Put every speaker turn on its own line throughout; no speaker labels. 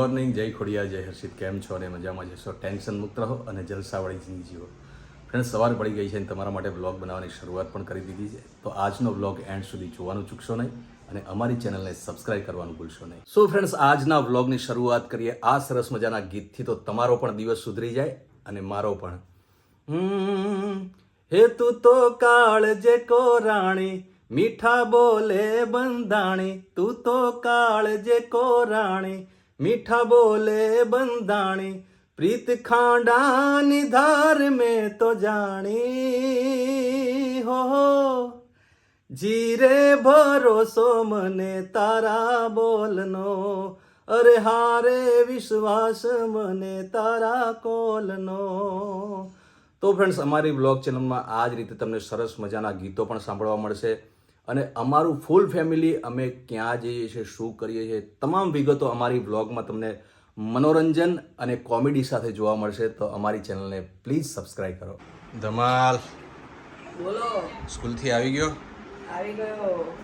Morning, જય ખોડિયા જય હર્ષિત, કેમ છો અને મજામાં જશો ટેન્શન મુક્ત રહો અને જલસાવાળી જિંદગી ફ્રેન્ડ સવાર પડી ગઈ છે અને તમારા માટે બ્લોગ બનાવવાની શરૂઆત પણ કરી દીધી છે. તો આજનો બ્લોગ એન્ડ સુધી જોવાનું ચૂકશો નહીં અને અમારી ચેનલને સબસ્ક્રાઇબ કરવાનું ભૂલશો નહીં. સો ફ્રેન્ડ્સ આજના બ્લોગની શરૂઆત કરીએ. આ સરસ મજાના ગીતથી તો તમારો પણ દિવસ સુધરી જાય અને મારો પણ. હે તું તો કાળજે કો રાણી મીઠા બોલે બંધાણી, તું તો કાળજે કો રાણી મીઠા બોલે બંધાણી, પ્રીત ખાંડાની ધાર મેં તો જાણી હો. જીરે ભરોસો મને તારા બોલનો, અરે હારે વિશ્વાસ મને તારા કોલનો તો ફ્રેન્ડ્સ અમારી બ્લોગ ચેનલમાં આ જ રીતે તમને સરસ મજાના ગીતો પણ સાંભળવા મળશે અને અમારું ફૂલ ફેમિલી અમે ક્યાં જઈએ છીએ શું કરીએ છીએ તમામ વિગતો અમારી બ્લોગમાં તમને મનોરંજન અને કોમેડી સાથે જોવા મળશે તો અમારી ચેનલને પ્લીઝ સબસ્ક્રાઇબ કરો. ધમાલ.
બોલો.
સ્કૂલથી આવી ગયો?
આવી ગયો.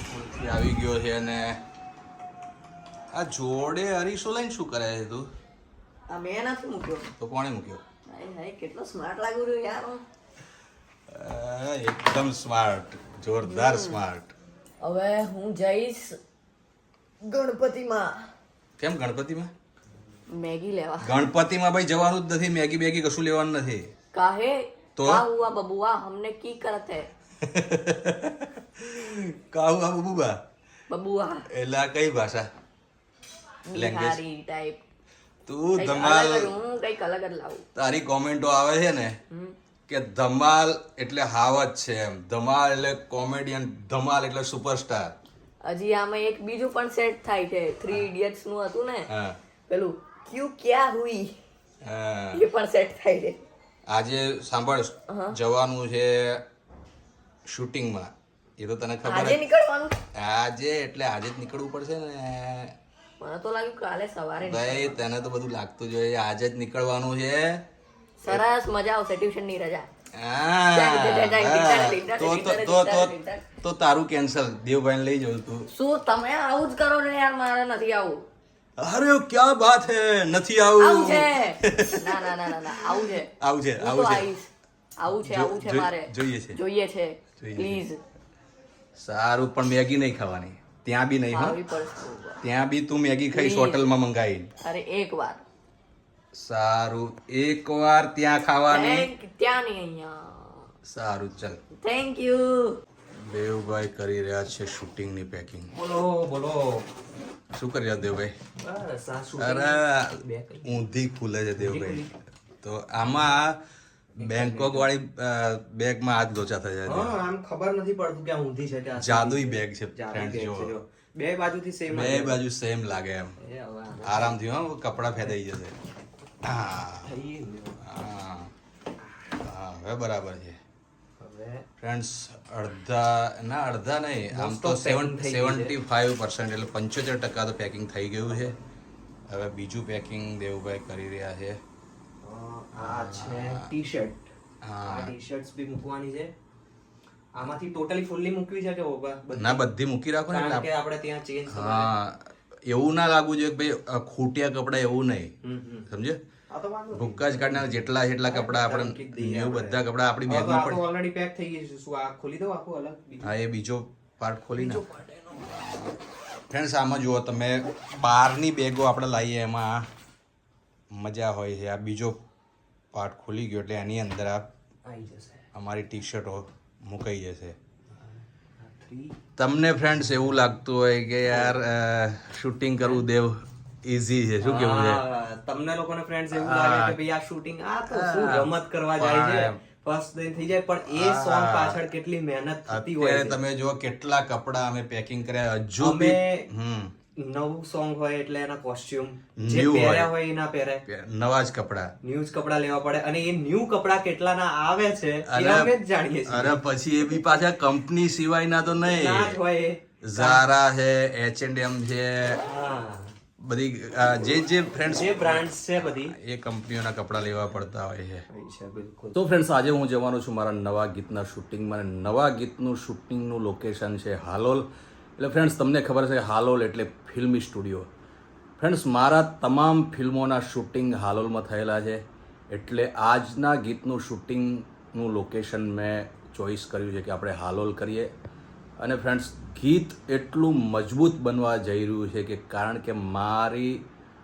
સ્કૂલથી આવી ગયો છે અને આ જોડે અરીસો લઈને શું કરે છે તું?
આ મેં નથી મૂક્યો.
તો કોણે મૂક્યો?
કેટલો સ્માર્ટ લાગુ રહ્યો યાર
એકદમ સ્માર્ટ જોરદાર સ્માર્ટ.
હવે હું જઈશ ગણપતિમાં.
કેમ ગણપતિમાં?
મેગી લેવા.
ગણપતિમાં ભાઈ જવાનું જ નથી મેગી બેગી કશું લેવાનું નથી.
કાહે?
તો?
કા હુઆ બબુઆ હમને કી કરત? હે
કાહુ આ બબુવા
બબુઆ.
એટલે કઈ ભાષા? લેંગ્વેજ
બિહારી ટાઈપ
તું ધમાલ
હું કંઈક અલગ જ લાવું.
તારી કોમેન્ટો આવે છે ને. કે ધમાલ એટલે હાવત છે એમ. ધમાલ એટલે કોમેડિયન ધમાલ એટલે સુપરસ્ટાર.
હજી આમાં એક બીજું પણ સેટ થાય છે. થ્રી ઇડિયટ્સનું હતું ને. પેલું ક્યુ ક્યાં હુઈ? એ પણ સેટ થાય છે.
આજે સાંભળ જવાનું છે શૂટિંગમાં. એ તો તને ખબર
આજે નીકળવાનું?
આજે એટલે આજે જ નીકળવું પડશે ને.
મને તો લાગ્યું કાલે સવારે
ભાઈ તને તો બધું લાગતું જોઈએ આજે જ નીકળવાનું છે.
સરસ મજા આવશે ટ્યુશનની રજા.
તો તારું કેન્સલ દેવભાઈ લઈ જવું તું.
શું તમે આવું જ કરો ને યાર મારે નથી આવું.
અરે ક્યાં બાત હે? નથી
આવું.
આવું
છે. ના ના ના ના આવું છે.
આવું છે આવું છે.
આવું છે આવું છે મારે.
જોઈએ છે.
જોઈએ છે. પ્લીઝ
સારું પણ મેગી નહીં ખાવાની. ત્યાં બી નહીં હા. ત્યાં બી તું મેગી ખાઈશ. હોટલમાં મંગાવી
અરે એક વાર
સારું. એક વાર ત્યાં ખાવાની.
ત્યાં નહીં અહીંયા.
સારું ચાલ.
થેન્ક યુ
દેવભાઈ કરી રહ્યા છે શૂટિંગની પેકિંગ
બોલો બોલો.
શું કરી રહ્યા દેવભાઈ? અરે ઊંધી ખુલે છે દેવભાઈ. તો આમાં બેંકોક વાળી બેગમાં હાથ ગોચા થઈ જાય
આમ ખબર નથી પડતું કે ઊંધી છે કે
જાદુઈ બેગ છે ફ્રેન્ડ જો.
બે બાજુથી સેમ
બે બાજુ સેમ લાગે એમ.
આરામથી
આરામથી હો કપડા ફેદાઈ જશે. હવે બરાબર છે. ફ્રેન્ડ્સ અડધા ના અડધા નહીં. આમ તો. સેવન્ટી ફાઈવ પર્સન્ટ એટલે પંચોતેર ટકા તો પેકિંગ થઈ ગયું છે. હવે બીજું પેકિંગ દેવુભાઈ કરી રહ્યા છે.
આ છે ટી શર્ટ
હા.
ટી શર્ટ્સ બી મૂકવાની છે. આમાંથી ટોટલી ફૂલ્લી મૂકવી છે કે
ના બધી મૂકી રાખો ને
આપણે ત્યાં ચેન્જ
હા. એવું ના લાગવું જોઈએ કે ભાઈ ખૂટ્યા કપડા એવું નહીં. સમજે. ભૂક્કા જ કાઢના જેટલા જેટલા કપડા આપણે એવું બધા કપડા આપણી બેગમાં
આ ઓલરેડી પેક થઈ ગઈ છે. શું આ ખોલી દઉં આખો અલગ?
હા એ બીજો પાર્ટ ખોલી ના ફ્રેન્ડ્સ આમાં જુઓ તમે બહારની બેગો આપણે લાવીએ એમાં મજા હોય છે. આ બીજો પાર્ટ ખુલી ગયો એટલે એની અંદર આ
જશે.
અમારી ટી શર્ટો મુકાઈ જશે. તમને ફ્રેન્ડ્સ એવું લાગતું હોય કે યાર શૂટિંગ કરવું દેવ ઇઝી છે. શું કેવું છે?
તમને લોકોને ફ્રેન્ડ્સ એવું લાગે કે ભાઈ આ શૂટિંગ આ તો શું રમત કરવા જાય છે? ફર્સ્ટ ડે થઈ જાય પણ એ સોંગ પાછળ કેટલી મહેનત થતી હોય
તમે જો કેટલા કપડા અમે પેકિંગ કર્યા હજુ
અમે નવું સોંગ હોય એટલે એના કોસ્ટ્યુમ જે
હોય.
પહેર્યા હોય. એના પહેરે.
નવા જ કપડા.
ન્યૂઝ કપડા લેવા પડે અને એ ન્યૂ કપડા કેટલાના આવે છે એ અમે જ જાણીએ છીએ.
અરે પછી એ બી પાછા કંપની સિવાયના તો
ના જ
નહીં
હોય
ઝારા છે એચ એન્ડ એમ છે બધી જે જે ફ્રેન્ડ્સ
જે બ્રાન્ડ્સ છે બધી.
એ કંપનીઓના કપડા લેવા પડતા હોય છે.
બિલકુલ.
તો ફ્રેન્ડ્સ આજે હું જવાનો છું મારા નવા ગીતના શૂટિંગમાં નવા ગીતનું શૂટિંગનું લોકેશન છે હાલોલ. એટલે ફ્રેન્ડ્સ તમને ખબર છે હાલોલ એટલે ફિલ્મી સ્ટુડિયો. ફ્રેન્ડ્સ મારા તમામ ફિલ્મોના શૂટિંગ હાલોલમાં થયેલા છે. એટલે આજના ગીતનું શૂટિંગનું લોકેશન મેં ચોઈસ કર્યું છે કે આપણે હાલોલ કરીએ. અને ફ્રેન્ડ્સ ગીત એટલું મજબૂત બનવા જઈ રહ્યું છે કે કારણ કે મારી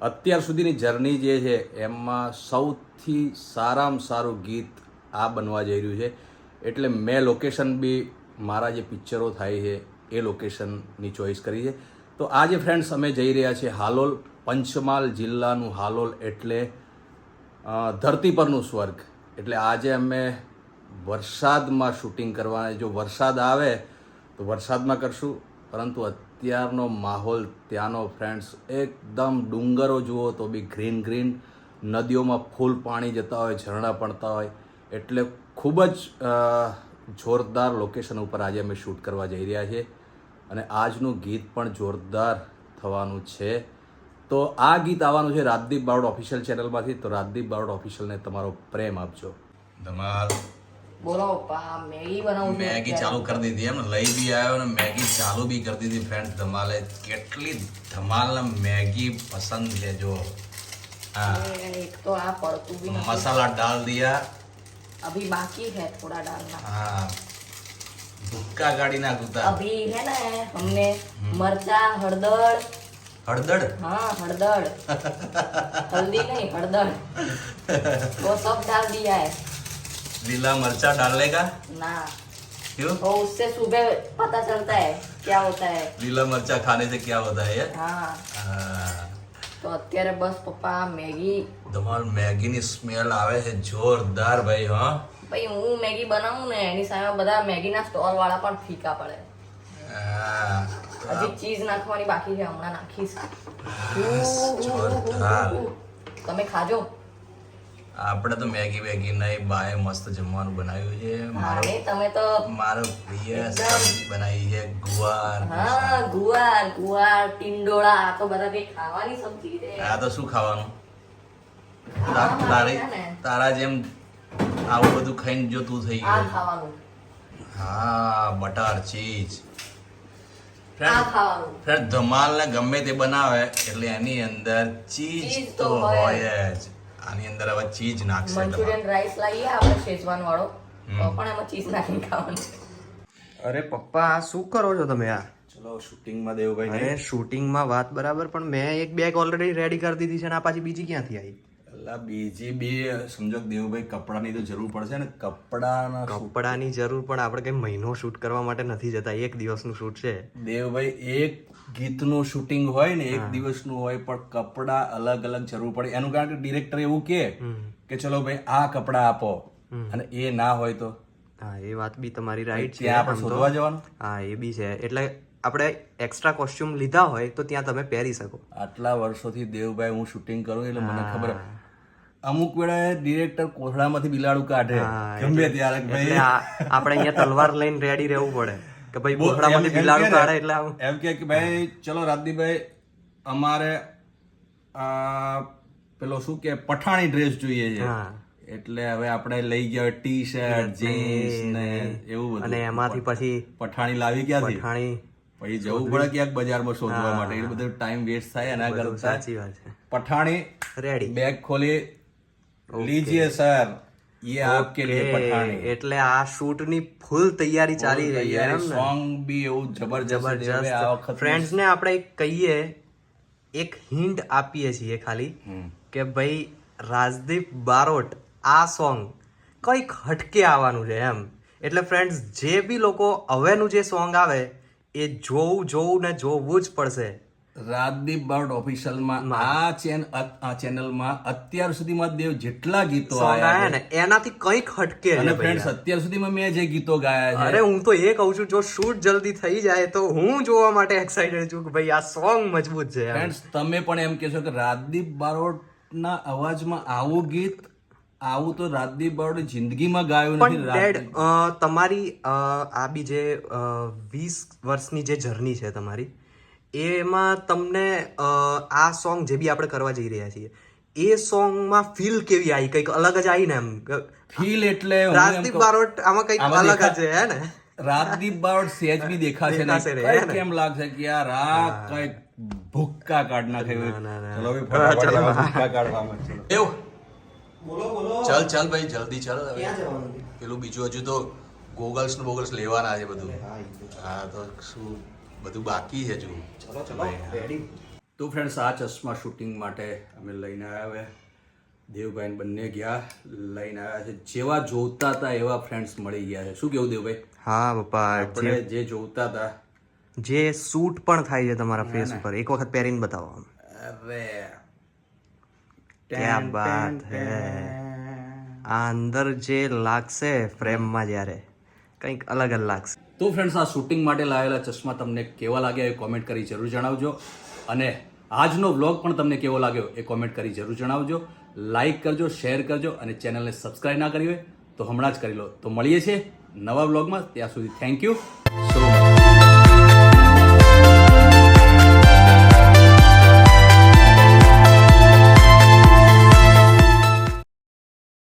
અત્યાર સુધીની જર્ની જે છે, એમાં સૌથી સારામાં સારું ગીત આ બનવા જઈ રહ્યું છે. એટલે મેં લોકેશન બી, મારા જે પિક્ચરો થાય છે એ લોકેશનની ચોઈસ કરી છે. તો આજે ફ્રેન્ડ્સ અમે જઈ રહ્યા છીએ હાલોલ, પંચમહાલ જિલ્લાનું હાલોલ એટલે ધરતી પરનું સ્વર્ગ. એટલે આજે અમે વરસાદમાં શૂટિંગ કરવાના જો વરસાદ આવે તો વરસાદમાં કરશું, પરંતુ અત્યારનો માહોલ, ત્યાંનો ફ્રેન્ડ્સ એકદમ ડુંગરો જુઓ તો બી ગ્રીન ગ્રીન નદીઓમાં ફૂલ પાણી જતા હોય, ઝરણા પડતા હોય. એટલે ખૂબ જ જોરદાર લોકેશન ઉપર આજે અમે શૂટ કરવા જઈ રહ્યા છીએ. અને આજનું ગીત પણ જોરદાર થવાનું છે તો આ ગીત આવવાનું છે રાજદીપ બારોડ ઓફિશિયલ ચેનલમાંથી તો રાજદીપ બારોડ ઓફિશિયલને તમારો પ્રેમ આપજો ધમાલ
બોલો પપ્પા મેગી બનાવું છું
મેગી
અત્યારે.
ચાલુ કરી દીધી એમ લઈ બી આવ્યો ને મેગી ચાલુ બી કરી દીધી ફ્રેન્ડ ધમાલે કેટલી ધમાલ મેગી પસંદ છે જો હા
એ એક તો આ પડતું બી નથી
मसाला डाल दिया
अभी बाकी है थोड़ा डालना
हाँ भुक्का गाड़ी ना गुता
अभी है ना हमने मरचा हड़दड़
हड़दड़
हाँ हड़दड़ हल्दी नहीं हड़दड़ वो सब डाल दिया है
लीला मरचा डालने का
ना
क्यों
तो उससे सुबह पता चलता है क्या होता है
लीला मरचा खाने से क्या होता है ये
हाँ
हाँ,
તો અત્યારે બસ પપ્પા મેગી
ધમાલ મેગી ની સ્મેલ આવે છે જોરદાર ભાઈ હા
ભાઈ હું મેગી બનાવું ને એની સામે બધા મેગીના સ્ટોલ વાળા પણ ફીકા પડે. હજી ચીઝ નાખવાની બાકી છે હમણાં નાખીશ. તમે ખાજો.
આપણે તો મેગી વેગી નહીં બાએ મસ્ત જમવાનું બનાવ્યું છે. મારે
મારો તમે તો
મારો પ્રિય સબ્જી બનાવી છે ગુવાર.
હા ગુવાર ગુવાર ટિંડોળા આ તો બધા કઈ ખાવાની સબ્જી છે.
આ તો શું ખાવાનું? તારી તારા જેમ આવું બધું ખાઈને જોતું થઈ ગયું. હા બટર ચીઝ. ફ્રેન્ડ ધમાલ ને ગમે તે બનાવે એટલે એની અંદર ચીઝ તો
હોય.
જ. આની અંદર હવે ચીઝ નાખશે
મંચુરિયન રાઈસ લાવીએ આપણે શેઝવાન વાળો તો પણ એમાં ચીઝ નાખીને ખાવાનું.
અરે પપ્પા આ શું કરો છો તમે આ?
ચલો શૂટિંગમાં દેવભાઈ
અરે શૂટિંગમાં વાત બરાબર પણ મેં એક બેગ ઓલરેડી રેડી કરી દીધી છે ને આ પાછી બીજી ક્યાંથી આવી?
અલા બીજી બે સમજો દેવભાઈ કપડાની તો જરૂર પડશે ને કપડાના
કપડાની જરૂર પણ આપણે કઈ મહિનો શૂટ કરવા માટે નથી જતા એક દિવસનું શૂટ છે.
દેવભાઈ એક ગીતનું શૂટિંગ હોય ને એક દિવસનું હોય પણ કપડા અલગ અલગ જરૂર પડે. એનું કારણ કે ડિરેક્ટર એવું કે કે ચલો ભાઈ આ કપડા આપો. અને એ ના હોય તો?
હા એ વાત બી તમારી રાઈટ છે
આપણે શોધવા જવાનું?
હા એ બી છે. એટલે આપણે એક્સ્ટ્રા કોસ્ટ્યુમ લીધા હોય તો ત્યાં તમે પહેરી શકો.
આટલા વર્ષોથી દેવભાઈ હું શૂટિંગ કરું એટલે મને ખબર અમુક વેળાએ ડિરેક્ટર કોથળામાંથી બિલાડું કાઢે. ગમે ત્યારે ભાઈ.
આપણે અહીંયા તલવાર લઈને રેડી રહેવું પડે. કે ભાઈ
કોથળામાંથી
બિલાડું કાઢે એટલે
એમ કે ભાઈ ચલો રાજદીપભાઈ અમારે આ પેલો શું કે પઠાણી ડ્રેસ જોઈએ છે. એટલે હવે આપણે લઈ ગયા ટી શર્ટ જીન્સ ને એવું બધું.
અને એમાંથી પછી
પઠાણી લાવી ક્યાંથી?
પઠાણી
પછી જવું પડે ક્યાંક બજારમાં શોધવા માટે. એ બધું ટાઈમ વેસ્ટ થાય એના કરતા
સાચી વાત છે.
પઠાણી
રેડી
બેગ ખોલી લીજીએ સર ये आपके लिए पठानी
એટલે આ શૂટ ની ફૂલ તૈયારી ચાલી રહી છે એમ ને
સોંગ બી એવું જબરજસ્ત દેવે આ
જબરજસ્ત
વખત
ફ્રેન્ડ્સ ને આપણે એક કહીએ એક હિન્ટ આપીએ છીએ ખાલી કે ભાઈ રાજદીપ બારોટ આ સોંગ કંઈક હટકે આવવાનું છે એમ એટલે ફ્રેન્ડ્સ જે બી લોકો હવેનું જે સોંગ આવે એ જોવું જોવું ને જોવું જ પડશે
રાજદીપ બારોટ ઓફિશિયલમાં આ ચેન આ ચેનલમાં અત્યાર સુધીમાં દેવ જેટલા ગીતો આયા
ને એનાથી કંઈક હટકે
અને ફ્રેન્ડ્સ અત્યાર સુધીમાં મેં જે ગીતો ગાયા છે
અરે હું તો એ કહું છું જો શૂટ જલ્દી થઈ જાય તો હું જોવા માટે એક્સાઇટેડ છું કે ભાઈ આ સોંગ મજબૂત છે.
ફ્રેન્ડ્સ તમે પણ એમ કહેશો કે રાજદીપ બારોટના અવાજમાં આવું ગીત આવું તો રાજદીપ બારોટે જિંદગીમાં ગાયું નથી
ડેડ તમારી આ બી જે વીસ વર્ષની જે જર્ની છે તમારી એમાં તમને આ સોંગ જે બી આપણે કરવા જઈ રહ્યા છીએ એ સોંગમાં ફીલ કેવી આવી? કંઈક અલગ જ આવી ને એમ?
ફીલ એટલે
રાજદીપ બારોટ આમાં કંઈક અલગ જ હે ને?
રાજદીપ બારોટ સેજ બી દેખાશે
ને?
કેમ લાગશે કે યાર આ કંઈક ભૂક્કા કાઢ નાખે. ચલો ભાઈ ફટાફટ એવા ભૂક્કા કાઢવામાં ચલો. એવું?
બોલો બોલો.
ચાલ ચાલ ભાઈ જલ્દી ચાલ. હવે. પેલું બીજું હજુ તો ગોગલ્સ ને બોગલ્સ લેવાના છે બધું.
હા તો
શું? બધું બાકી છે હજુ.
ચલો ચલો રેડી
તો ફ્રેન્ડ્સ આ ચશ્મા શૂટિંગ માટે અમે લઈને આવ્યા હવે. દેવભાઈ બંને ગયા લઈને આવ્યા છે. જેવા જોતા હતા એવા ફ્રેન્ડ્સ મળી ગયા છે. શું કેવું દેવભાઈ?
હા પપ્પા
આપણે
જે
જોતા હતા.
જે સૂટ પણ થાય છે તમારા ફેસ પર એક વખત પહેરીને બતાવો.
અરે.
ક્યા બાત હે? આ અંદર જે લાગશે ફ્રેમમાં જ્યારે કંઈક અલગ જ લાગશે.
તો ફ્રેન્ડ્સ આ શૂટિંગ માટે લાવેલા ચશ્મા તમને કેવા લાગ્યા એ કોમેન્ટ કરી જરૂર જણાવજો. અને આજનો વ્લોગ પણ તમને કેવો લાગ્યો એ કોમેન્ટ કરી જરૂર જણાવજો. લાઇક કરજો શેર કરજો અને ચેનલને સબસ્ક્રાઈબ ના કરી હોય તો હમણાં જ કરી લો. તો મળીએ છીએ નવા વ્લોગમાં ત્યાં સુધી થેન્ક યુ સો મચ